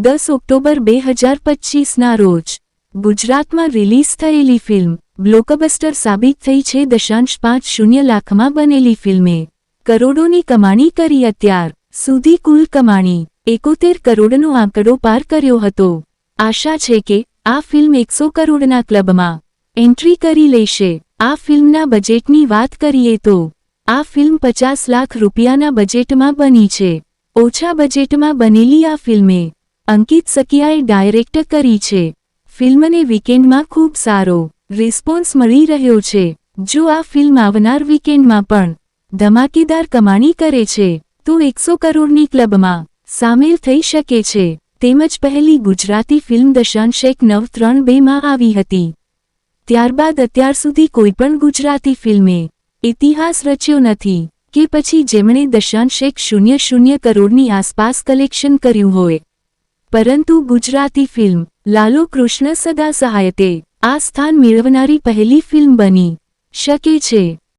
દસ ઓક્ટોબર બે હજાર પચીસના રોજ, ગુજરાતમાં રિલીઝ થયેલી ફિલ્મ બ્લોકબસ્ટર સાબિત થઈ છે. દશાંશ પાંચ શૂન્ય લાખમાં બનેલી ફિલ્મે કરોડોની કમાણી કરી. અત્યાર સુધી કુલ કમાણી એકોતેર કરોડનો આંકડો પાર કર્યો હતો. આશા છે કે આ ફિલ્મ એકસો કરોડના ક્લબમાં એન્ટ્રી કરી લેશે. આ ફિલ્મના બજેટની વાત કરીએ તો, આ ફિલ્મ પચાસ લાખ રૂપિયાના બજેટમાં બની છે. ઓછા બજેટમાં બનેલી આ ફિલ્મે અંકિત સકિયાએ ડાયરેક્ટ કરી છે. ફિલ્મને વીકેન્ડમાં ખૂબ સારો રિસ્પોન્સ મળી રહ્યો છે. જો આ ફિલ્મ આવનાર વીકેન્ડમાં પણ ધમાકેદાર કમાણી કરે છે, તો એકસો કરોડની ક્લબમાં સામેલ થઈ શકે છે. તેમજ પહેલી ગુજરાતી ફિલ્મ દશાંશેક નવ ત્રણ બેમાં આવી હતી. ત્યારબાદ અત્યાર સુધી કોઈપણ ગુજરાતી ફિલ્મે ઇતિહાસ રચ્યો નથી કે પછી જેમણે દશાંશેક શૂન્ય શૂન્ય કરોડની આસપાસ કલેક્શન કર્યું હોય. પરંતુ ગુજરાતી ફિલ્મ લાલો કૃષ્ણ સદા સહાયતે આ સ્થાન મેળવનારી પહેલી ફિલ્મ બની. શકે છે.